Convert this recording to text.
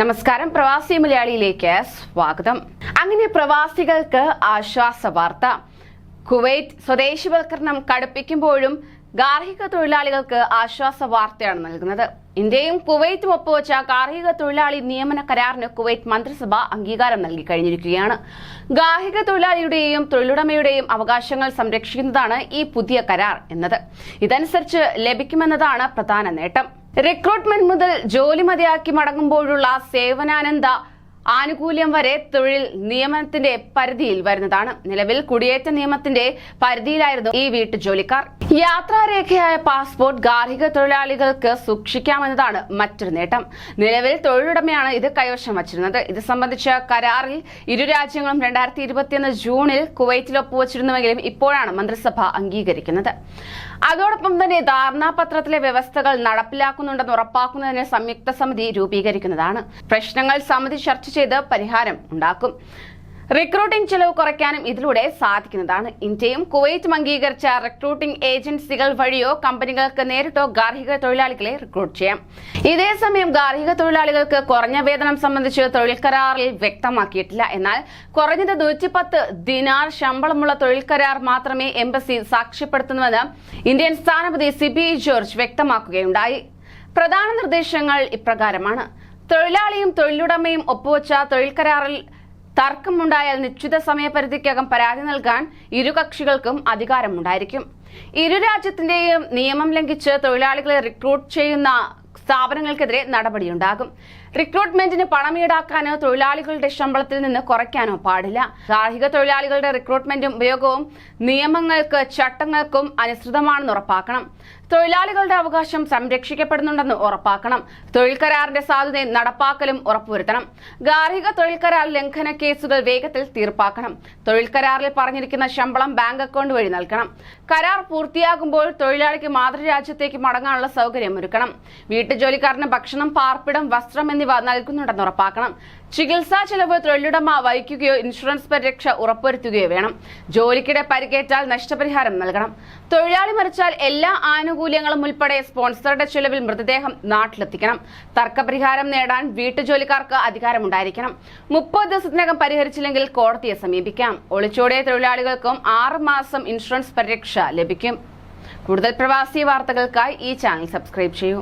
നമസ്കാരം. പ്രവാസി മലയാളിയിലേക്ക് സ്വാഗതം. അങ്ങനെ പ്രവാസികൾക്ക് ആശ്വാസ വാർത്ത കുവൈറ്റ് സ്വദേശിവൽക്കരണം കടുപ്പിക്കുമ്പോഴും ഗാർഹിക തൊഴിലാളികൾക്ക് ആശ്വാസ വാർത്തയാണ് നൽകുന്നത്. ഇന്ത്യയും കുവൈറ്റും ഒപ്പുവച്ച ഗാർഹിക തൊഴിലാളി നിയമന കരാറിന് കുവൈറ്റ് മന്ത്രിസഭ അംഗീകാരം നൽകി കഴിഞ്ഞിരിക്കുകയാണ്. ഗാർഹിക തൊഴിലാളിയുടെയും തൊഴിലുടമയുടെയും അവകാശങ്ങൾ സംരക്ഷിക്കുന്നതാണ് ഈ പുതിയ കരാർ എന്നത്. ഇതനുസരിച്ച് ലഭിക്കുമെന്നതാണ് പ്രധാന നേട്ടം. റിക്രൂട്ട്മെന്റ് മുതൽ ജോലി മതിയാക്കി മടങ്ങുമ്പോഴുള്ള സേവനാനന്ദ ആനുകൂല്യം വരെ തൊഴിൽ നിയമനത്തിന്റെ പരിധിയിൽ വരുന്നതാണ്. നിലവിൽ കുടിയേറ്റ നിയമത്തിന്റെ പരിധിയിലായിരുന്നു ഈ വീട്ടുജോലിക്കാർ. യാത്രാരേഖയായ പാസ്പോർട്ട് ഗാർഹിക തൊഴിലാളികൾക്ക് സൂക്ഷിക്കാമെന്നതാണ് മറ്റൊരു നേട്ടം. നിലവിൽ തൊഴിലുടമയാണ് ഇത് കൈവശം വച്ചിരുന്നത്. ഇത് സംബന്ധിച്ച കരാറിൽ ഇരു രാജ്യങ്ങളും രണ്ടായിരത്തി ഇരുപത്തിയൊന്ന് ജൂണിൽ കുവൈറ്റിൽ ഒപ്പുവച്ചിരുന്നുവെങ്കിലും ഇപ്പോഴാണ് മന്ത്രിസഭ അംഗീകരിക്കുന്നത്. അതോടൊപ്പം തന്നെ ധാരണാപത്രത്തിലെ വ്യവസ്ഥകൾ നടപ്പിലാക്കുന്നുണ്ടെന്ന് ഉറപ്പാക്കുന്നതിന് സംയുക്ത സമിതി രൂപീകരിക്കുന്നതാണ്. പ്രശ്നങ്ങൾ സമിതി ചർച്ച ചെയ്ത് പരിഹാരം ഉണ്ടാക്കും. റിക്രൂട്ടിംഗ് ചെലവ് കുറയ്ക്കാനും ഇതിലൂടെ സാധിക്കുന്നതാണ്. ഇന്ത്യയും കുവൈറ്റും അംഗീകരിച്ച റിക്രൂട്ടിംഗ് ഏജൻസികൾ വഴിയോ കമ്പനികൾക്ക് നേരിട്ടോ ഗാർഹിക തൊഴിലാളികളെ റിക്രൂട്ട് ചെയ്യാം. ഇതേസമയം ഗാർഹിക തൊഴിലാളികൾക്ക് കുറഞ്ഞ വേതനം സംബന്ധിച്ച് തൊഴിൽ കരാറിൽ വ്യക്തമാക്കിയിട്ടില്ല. എന്നാൽ കുറഞ്ഞത് നൂറ്റിപ്പത്ത് ദിനാർ ശമ്പളമുള്ള തൊഴിൽ കരാർ മാത്രമേ എംബസി സാക്ഷ്യപ്പെടുത്തുന്നുവെന്ന് ഇന്ത്യൻ സ്ഥാനപതി സിബി ജോർജ് വ്യക്തമാക്കുകയുണ്ടായി. പ്രധാന നിർദ്ദേശങ്ങൾ ഇപ്രകാരമാണ്. തൊഴിലാളിയും തൊഴിലുടമയും ഒപ്പുവച്ച തൊഴിൽ കരാറിൽ തർക്കമുണ്ടായാൽ നിശ്ചിത സമയപരിധിക്കകം പരാതി നൽകാൻ ഇരു കക്ഷികൾക്കും അധികാരമുണ്ടായിരിക്കും. ഇരു രാജ്യത്തിന്റെയും നിയമം ലംഘിച്ച് തൊഴിലാളികളെ റിക്രൂട്ട് ചെയ്യുന്ന സ്ഥാപനങ്ങൾക്കെതിരെ നടപടിയുണ്ടാകും. റിക്രൂട്ട്മെന്റിന് പണം ഈടാക്കാനോ തൊഴിലാളികളുടെ ശമ്പളത്തിൽ നിന്ന് കുറയ്ക്കാനോ പാടില്ല. ഗാർഹിക തൊഴിലാളികളുടെ റിക്രൂട്ട്മെന്റും ഉപയോഗവും നിയമങ്ങൾക്ക് ചട്ടങ്ങൾക്കും അനുസൃതമാണെന്ന് ഉറപ്പാക്കണം. തൊഴിലാളികളുടെ അവകാശം സംരക്ഷിക്കപ്പെടുന്നുണ്ടെന്ന് ഉറപ്പാക്കണം. തൊഴിൽ കരാറിന്റെ സാധുത നടപ്പാക്കലും ഉറപ്പുവരുത്തണം. ഗാർഹിക തൊഴിൽ കരാർ ലംഘന കേസുകൾ വേഗത്തിൽ തീർപ്പാക്കണം. തൊഴിൽ കരാറിൽ പറഞ്ഞിരിക്കുന്ന ശമ്പളം ബാങ്ക് അക്കൗണ്ട് വഴി നൽകണം. കരാർ പൂർത്തിയാകുമ്പോൾ തൊഴിലാളിക്ക് മാതൃരാജ്യത്തേക്ക് മടങ്ങാനുള്ള സൗകര്യം ഒരുക്കണം വീട്ടുജോലിക്കാരന് ഭക്ഷണം പാർപ്പിടം വസ്ത്രം എന്നിവ നൽകുന്നുണ്ടെന്ന് ഉറപ്പാക്കണം. ചികിത്സാ ചെലവ് തൊഴിലുടമ വഹിക്കുകയോ ഇൻഷുറൻസ് പരിരക്ഷ ഉറപ്പുവരുത്തുകയോ വേണം. ജോലിക്കിടെ പരിക്കേറ്റാൽ നഷ്ടപരിഹാരം നൽകണം. തൊഴിലാളി മരിച്ചാൽ എല്ലാ ആനുകൂല്യങ്ങളും ഉൾപ്പെടെ സ്പോൺസറുടെ ചെലവിൽ മൃതദേഹം നാട്ടിലെത്തിക്കണം. തർക്കപരിഹാരം നേടാൻ വീട്ടുജോലിക്കാർക്ക് അധികാരമുണ്ടായിരിക്കണം. മുപ്പത് ദിവസത്തിനകം പരിഹരിച്ചില്ലെങ്കിൽ കോടതിയെ സമീപിക്കാം. ഒളിച്ചോടിയ തൊഴിലാളികൾക്കും ആറ് മാസം ഇൻഷുറൻസ് പരിരക്ഷ ലഭിക്കും. കൂടുതൽ പ്രവാസി വാർത്തകൾക്കായി ഈ ചാനൽ സബ്സ്ക്രൈബ് ചെയ്യൂ.